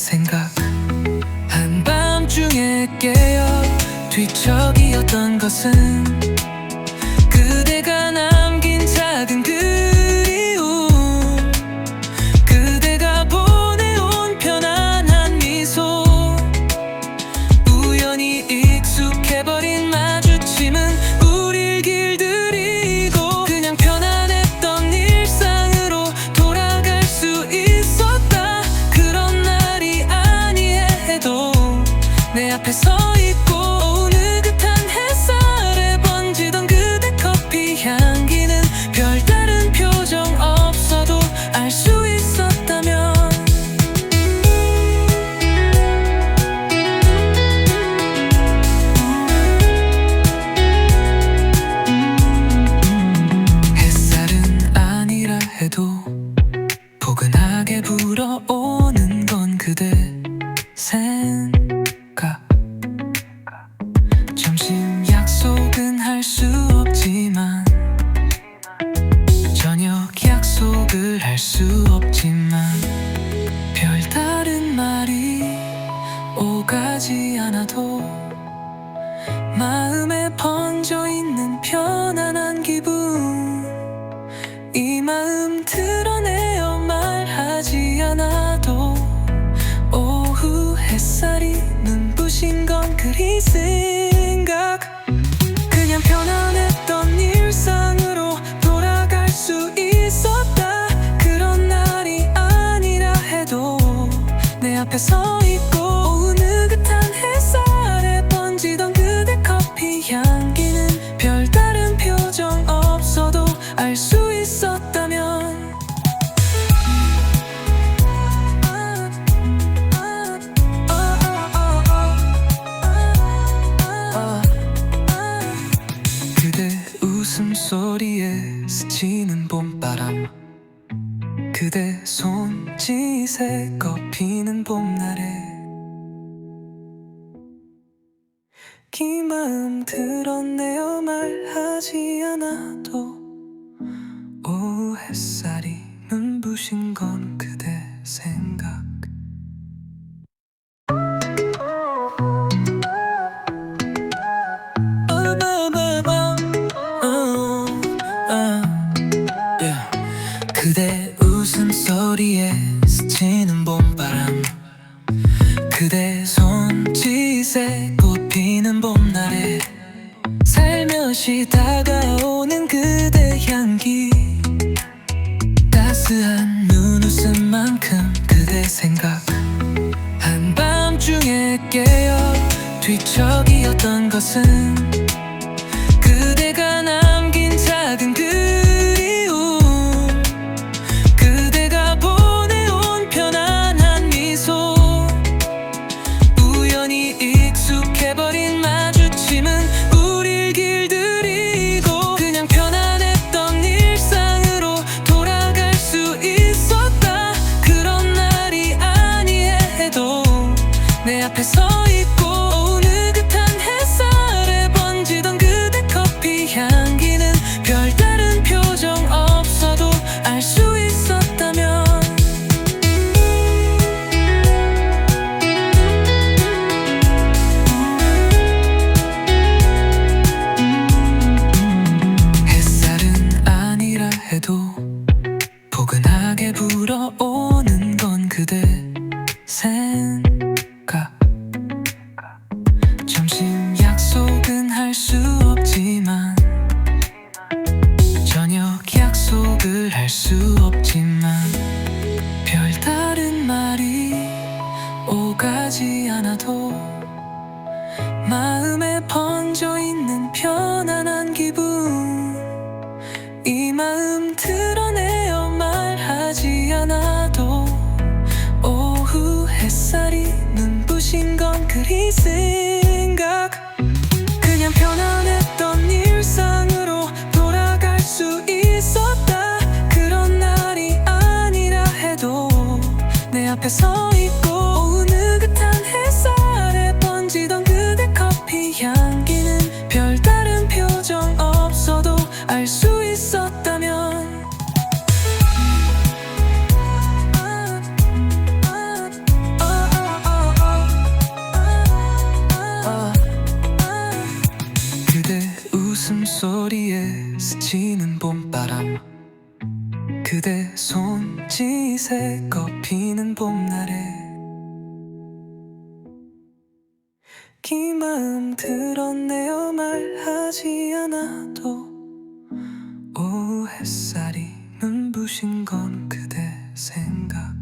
생각. 한밤중에 깨어 뒤척이었던 것은 포근하게 불어오 마음 드러내어 말하지 않아도 오후 햇살이 눈부신 건 그리스. 마음 들었네요. 말하지 않아도. 오후 햇살이 눈부신 건 다시 다가오는 그대 향기. 따스한 눈웃음만큼 그대 생각. 한밤중에 깨어 뒤척이었던 것은 스치는 봄바람. 그대 손짓에 꽃피는 봄날에 긴 마음 들었네요. 말하지 않아도 오후 햇살이 눈부신 건 그대 생각.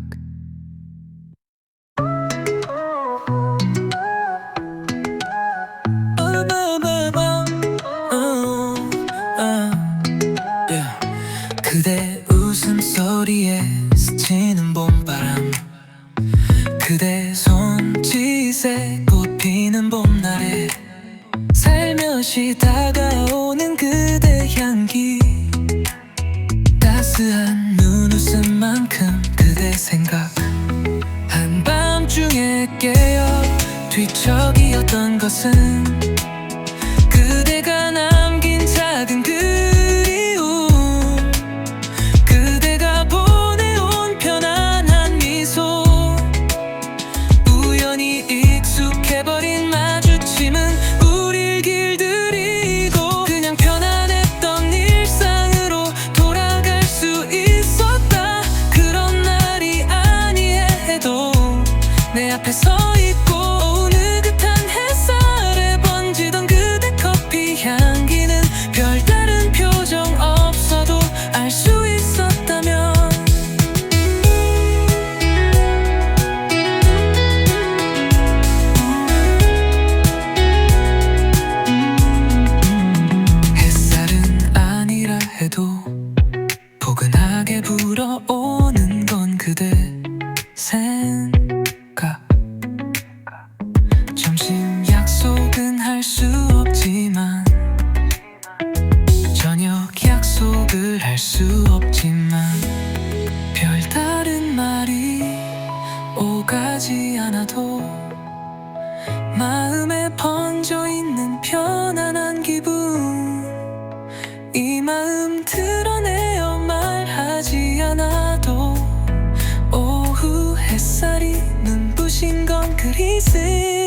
listen see.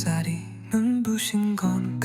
햇살이 눈부신 건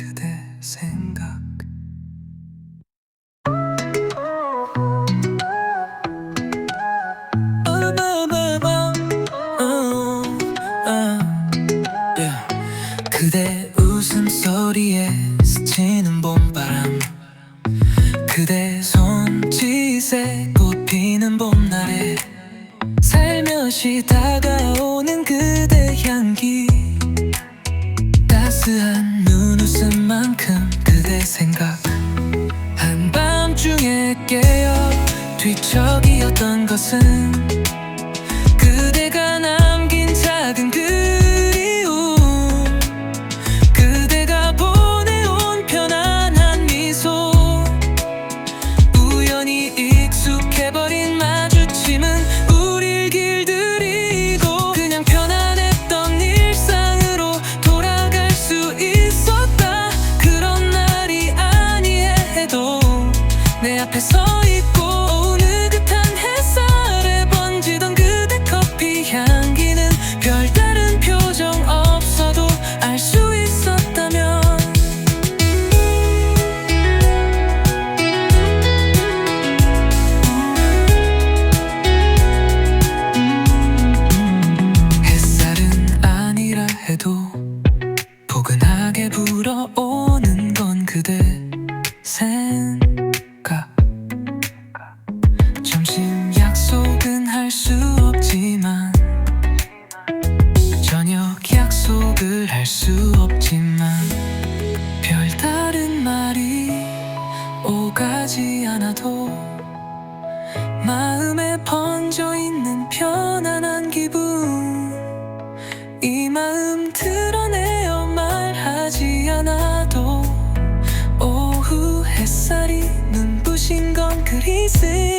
he said.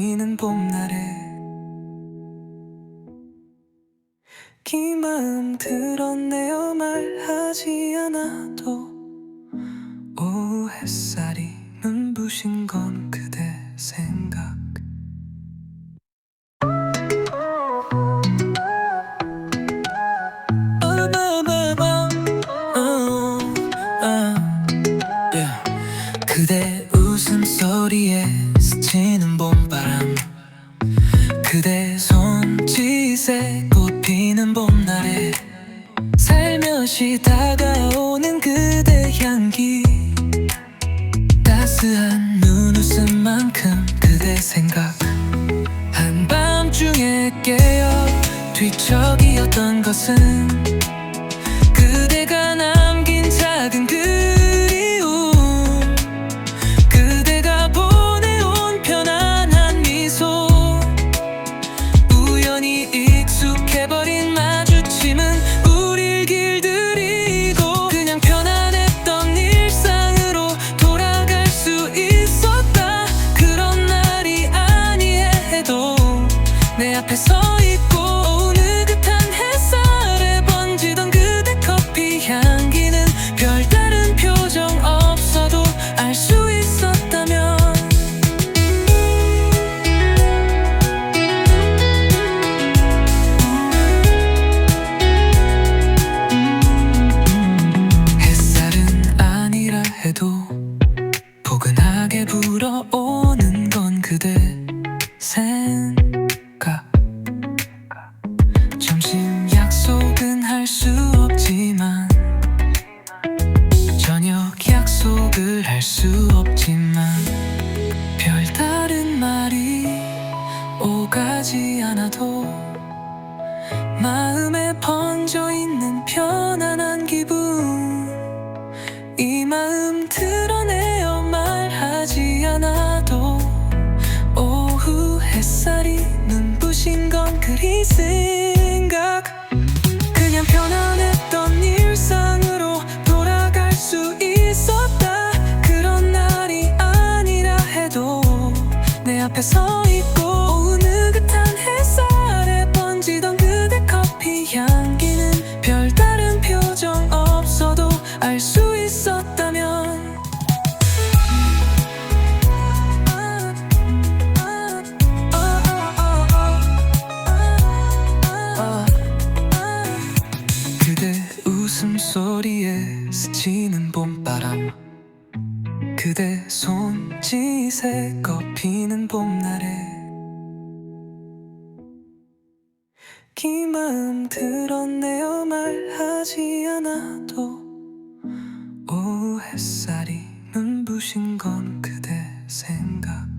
지는 봄날에 기 마음 들었네. 어말 하지 않아도 오후 햇살이 눈부신 건 그대 생각 그대 웃음소리에 스치는 그대 손짓에 꽃피는 봄날에 기 마음 드러내어 말하지 않아도 오후 햇살이 눈부신 건 그대 생각